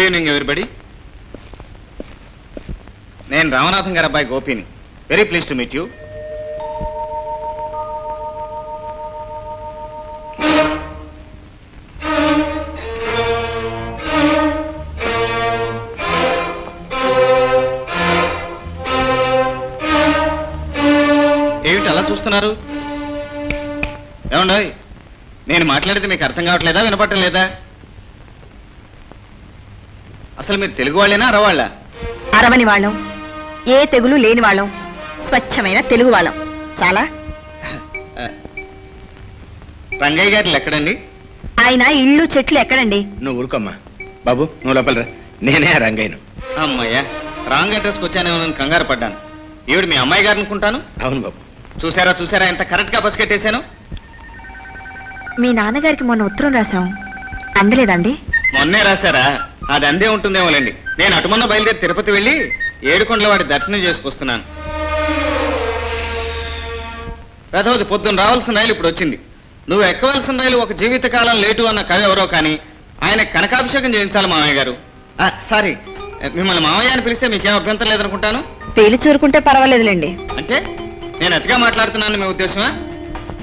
Good evening everybody. నేను రామనాథం గారి అబ్బాయి గోపిని. Very please to meet you. ఏమిటి అలా చూస్తున్నారు? ఏమండో నేను మాట్లాడితే మీకు అర్థం కావట్లేదా? వినపడటం లేదా? అసలు మీరు తెలుగు వాళ్ళేనా అరవాళ్ళ? అరవని వాళ్ళం. ఏ తెగులు లేని వాళ్ళం. స్వచ్ఛమైన తెలుగు వాళ్ళం. చాలా? రంగయ్య గారు ఎక్కడండి ఆయన ఇళ్ళు చెట్లు ఎక్కడండి? నువ్వు ఊరుకోమ్మా. బాబు నువ్వు లోపల రా. నేనే రంగయ్యను. అమ్మయ్యా రాంగ్ అడ్రస్కి వచ్చానేమో నేను కంగారు పడ్డాను. ఈవిడ మీ అమ్మాయి గారు అనుకుంటాను? అవును బాబు. చూసారా చూసారా ఎంత కరెక్ట్గా బస్ కట్టేశాను? మీ నాన్నగారికి మొన్న ఉత్తరం రాశాం. అందలేదండి మొన్నే రాశారా? అది అందే ఉంటుందేమోలేండి. నేను అటుమన్న బయలుదేరి తిరుపతి వెళ్ళి ఏడుకొండల వాడి దర్శనం చేసుకొస్తున్నాను రథవతి పొద్దున్న రావాల్సిన రైలు ఇప్పుడు వచ్చింది. నువ్వు ఎక్కవలసిన రైలు ఒక జీవితకాలం లేటు అన్న కవి ఎవరో కానీ ఆయన కనకాభిషేకం చేయించాలి మామయ్య గారు. ఆ, సారీ. మిమ్మల్ని మామయ్య అని పిలిస్తే మీకేం అభ్యంతరం లేదనుకుంటాను? పేలు చూరుకుంటే పర్వాలేదులేండి. అంటే నేను అతిగా మాట్లాడుతున్నాను మీ ఉద్దేశమా?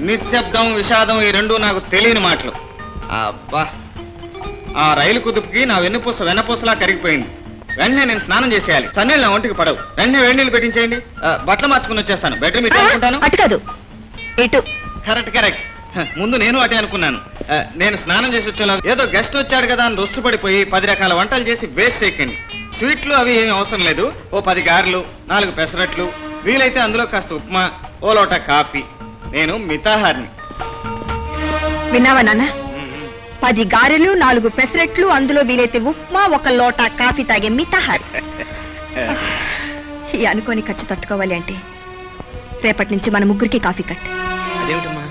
నిశ్శబ్దం విషాదం ఈ రెండు నాకు తెలియని మాటలు. అబ్బా. ఆ రైలు కుదుపుకి నా వెన్నుపూస వెన్నపూసలా కరిగిపోయింది. వెంటనే నేను స్నానం చేసేయాలి. సన్నీళ్ళు నా ఒంటికి పడవు. వెంటనే వేడి నీళ్ళు పెట్టించేయండి. ఆ, బట్టలు మార్చుకుని వచ్చేస్తాను. బెడ్రూమ్ ఇటు అనుకుంటాను అటు కాదు. ఇటు. Correct correct. హ, ముందు నేను అటే అనుకున్నాను. ఆ, నేను స్నానం చేసి వచ్చేలా ఏదో గెస్ట్ వచ్చాడు కదా అని రుస్తు పడిపోయి పది రకాల వంటలు చేసి వేస్ట్ చేయకండి. స్వీట్లు అవి ఏమీ అవసరం లేదు. ఓ పది గారెలు నాలుగు పెసరట్లు వీలైతే అందులో కాస్త ఉప్మా ఓ లోట కాఫీ. నేను మితాహారిని. విన్నావా నాన్న? పది గారెలు నాలుగు పెసరెట్లు అందులో వీలైతే ఉప్మా ఒక లోటా కాఫీ తాగే మితాహారి ఈ అనుకోని ఖర్చు తట్టుకోవాలి అంటే రేపటి నుంచి మన ముగ్గురికి కాఫీ కట్ అదేమిటమ్మా?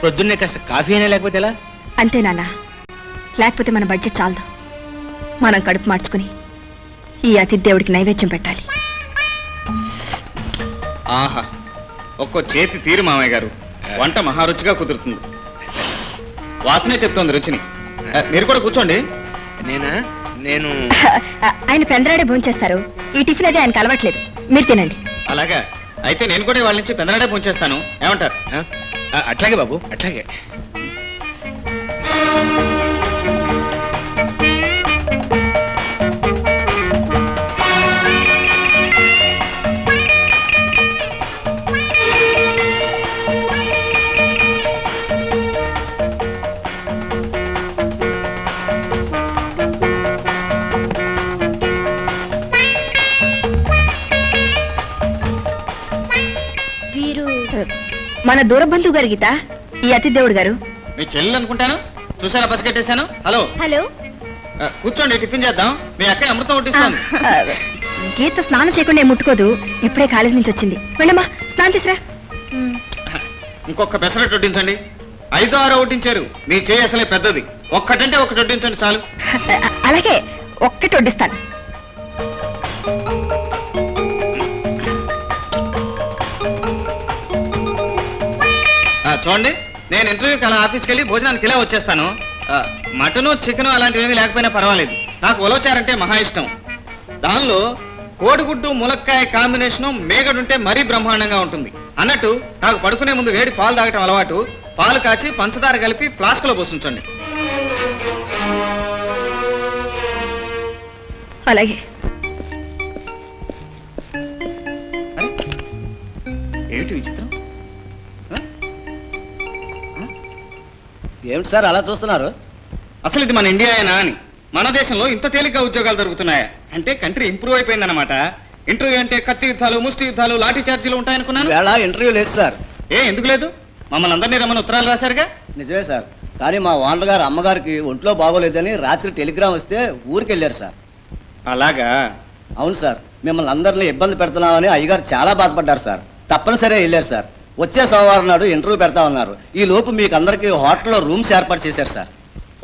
ప్రొద్దున్నే కాస్త కాఫీ అయినా లేకపోతే ఎలా? అంతే నాన్న. లేకపోతే మన బడ్జెట్ చాలదు. మనం కడుపు మార్చుకుని ఈ అతిథి దేవుడికి నైవేద్యం పెట్టాలి. ఆహా. ఒక్కో చేతి తీరు మామయ్య గారు. వంట మహారుచిగా కుదురుతుంది. వాసనే చెప్తోంది రుచిని. మీరు కూడా కూర్చోండి. నేనా? నేను ఆయన పెందరాడే భోంచేస్తారు. ఈ టిఫిన్ అది ఆయనకు అలవట్లేదు. మీరు తినండి. అలాగా. అయితే నేను కూడా వాళ్ళ నుంచి పెందరాడే పోంచేస్తాను ఏమంటారు? అట్లాగే బాబు అట్లాగే. మన దూర బంధువు గారు గీత ఈ అతిథి దేవుడు గారు. మీ చెల్లెలు అనుకుంటాను? చూసారా బస్ కట్టేశాను? హలో. హలో. కూర్చోండి టిఫిన్ చేద్దాం. మీ అక్కయ్య అమృతం వడ్డిస్తోంది. గీత స్నానం చేయకుండా ఏం ముట్టుకోదు. ఇప్పుడే కాలేజ్ నుంచి వచ్చింది. వెళ్ళమ్మా స్నానం చేసిరా. ఇంకొక పెసరట్టు వడ్డించండి. ఐదో ఆరో వడ్డించారు. మీ చేయి అసలే పెద్దది. ఒక్కటంటే ఒకటి వడ్డించండి చాలు. అలాగే ఒక్కటి వడ్డిస్తాను. చూడండి నేను ఇంటర్వ్యూకి అలా ఆఫీస్కి వెళ్ళి భోజనానికి ఇలా వచ్చేస్తాను. మటను చికెను అలాంటివి ఏమీ లేకపోయినా పర్వాలేదు. నాకు ఉలవచారంటే మహా ఇష్టం. దానిలో కోడిగుడ్డు ములక్కాయ కాంబినేషను మేగడుంటే మరీ బ్రహ్మాండంగా ఉంటుంది. అన్నట్టు నాకు పడుకునే ముందు వేడి పాలు తాగటం అలవాటు. పాలు కాచి పంచదార కలిపి ఫ్లాస్క్లో పోసించండి అలాగే. ఏమిటి విచిత్రం? ఏమిటి సార్ అలా చూస్తున్నారు? అసలు ఇది మన ఇండియాయేనా అని. మన దేశంలో ఇంత తేలిగ్గా ఉద్యోగాలు దొరుకుతున్నాయా? అంటే కంట్రీ ఇంప్రూవ్ అయిపోయిందన్నమాట. ఇంటర్వ్యూ అంటే కత్తి యుద్ధాలు ముష్టి యుద్ధాలు లాఠీ చార్జీలు ఉంటాయనుకున్నాను. వేళ ఇంటర్వ్యూ లేదు సార్. ఏ ఎందుకు లేదు? మమ్మల్ని అందరినీ రమ్మని ఉత్తరాలు రాశారుగా? నిజమే సార్. కానీ మా ఓనర్ గారు అమ్మగారికి ఒంట్లో బాగోలేదని రాత్రి టెలిగ్రామ్ వస్తే ఊరికి వెళ్ళారు సార్. అలాగా? అవును సార్. మిమ్మల్ని అందరినీ ఇబ్బంది పెడుతున్నామని అయ్యగారు చాలా బాధపడ్డారు సార్. తప్పనిసరిగా వెళ్ళారు సార్. వచ్చే సోమవారం నాడు ఇంటర్వ్యూ పెడతా ఉన్నారు. ఈ లోపు మీకు అందరికీ హోటల్లో రూమ్స్ ఏర్పాటు చేశారు సార్.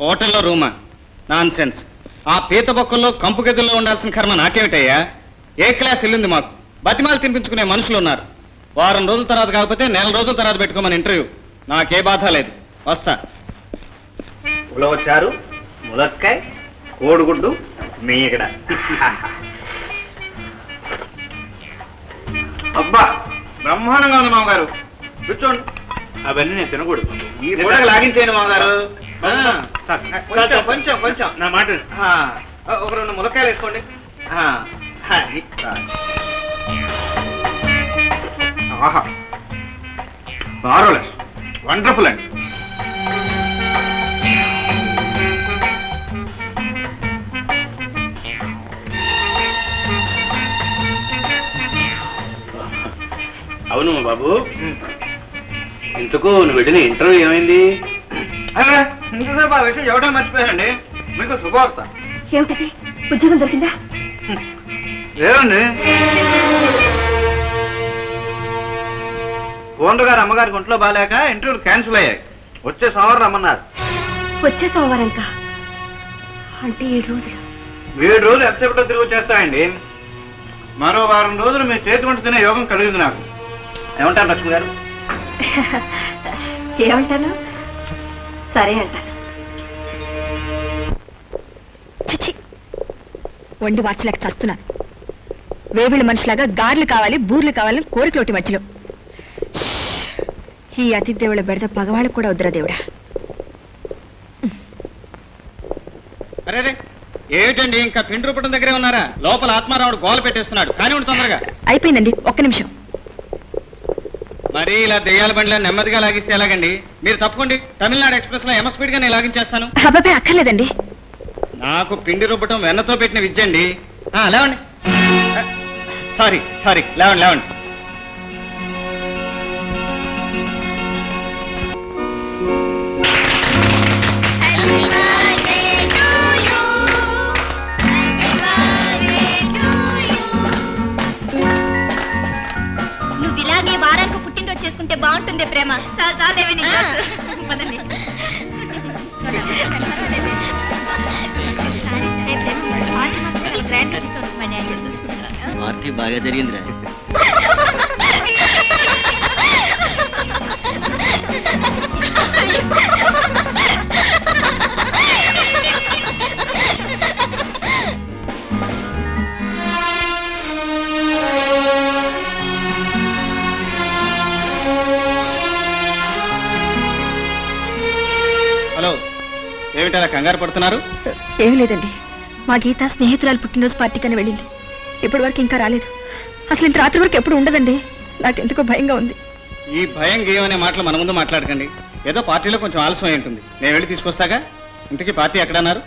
హోటల్లో రూమా? నాన్ సెన్స్ ఆ పీత బొక్కల్లో కంపు గదుల్లో ఉండాల్సిన కర్మ నాకేమిటయ్యా? ఏ క్లాస్ ఇల్లుంది మాకు? బతిమాలు తినిపించుకునే మనుషులు ఉన్నారు. వారం రోజుల తర్వాత కాకపోతే నెల రోజుల తర్వాత పెట్టుకోమని ఇంటర్వ్యూ. నాకే బాధ లేదు. వస్తా. ఉలవచారు ములక్కాయ కోడిగుడ్డు మీగడ. అబ్బా! బ్రహ్మాండంగా ఉంది మామగారు. కూర్చోండి. అవన్నీ నేను తినకూడదు. ఈ పూటకు లాగించేయండి మామగారు. ఆ, కొంచెం కొంచెం కొంచెం. నా మాట ఆ, ఒక రెండు ములక్కాయలు వేసుకోండి. ఆ, అది. ఆహా. మార్వలస్ వండర్ఫుల్ అండి. అవును బాబు? ఇంతకు నువ్వు వెళ్ళిన ఇంటర్వ్యూ ఏమైంది? అరే ఇంతసేపు ఆ విషయం ఎవడో మర్చిపోయానండి. మీకు శుభవార్త. ఏమిటది? ఉద్యోగం దొరికిందా? లేదండి. ఓనర్ గారు అమ్మగారికి ఒంట్లో బాగాలేక ఇంటర్వ్యూలు క్యాన్సిల్ అయ్యాయి. వచ్చే సోమవారం రమ్మన్నారు. వచ్చే సోమవారంక అంటే ఏడు రోజులు. ఏడు రోజులు ఎంతసేపట్లో తిరిగి వచ్చేస్తాయండి. మరో వారం రోజులు మీ చేతి వంట తినే యోగం కలిగింది నాకు. ఏమంటారు లక్ష్మి గారు? ఏమంటాను? సరే అంటాను చిచి వండి వార్చలేక చస్తున్నాను. వేవిళ్ళ మనిషిలాగా గార్లు కావాలి బూర్లు కావాలని కోరికలోటి మధ్యలో. ఈ అతి దేవుళ్ళ బెడద పగవాళ్ళకు కూడా వద్దురా దేవుడా. ఏమిటండి ఇంకా పిండి రూపడం దగ్గరే ఉన్నారా? లోపల ఆత్మారావుడు గోల పెట్టేస్తున్నాడు. కానీ తొందరగా. అయిపోయిందండి ఒక్క నిమిషం. మరి ఇలా దెయ్యాల బండిలో నెమ్మదిగా లాగిస్తే ఎలాగండి? మీరు తప్పకుండా తమిళనాడు ఎక్స్ప్రెస్లో ఎమ స్పీడ్గా నేను లాగించేస్తాను. అబ్బాయి అక్కర్లేదండి. నాకు పిండి రుబ్బటం వెన్నతో పెట్టిన విద్య అండి. ఆ, లేవండి. సారీ సారీ లేవండి లేవండి. ప్రేమ. చాలా చాలేవి? పార్టీ బాగా జరిగిందిరా. కంగారు పడుతున్నారు? ఏం లేదండి. మా గీత స్నేహితురాలు పుట్టినరోజు పార్టీకని వెళ్ళింది. ఇప్పటి వరకు ఇంకా రాలేదు. అసలు ఇంత రాత్రి వరకు ఎప్పుడు ఉండదండి. నాకెందుకో భయంగా ఉంది. ఈ భయం గేయం అనే మాటలు మన ముందు మాట్లాడకండి. ఏదో పార్టీలో కొంచెం ఆలస్యం అయి ఉంటుంది. నేను వెళ్ళి తీసుకొస్తాగా? ఇంతకీ పార్టీ ఎక్కడన్నారు?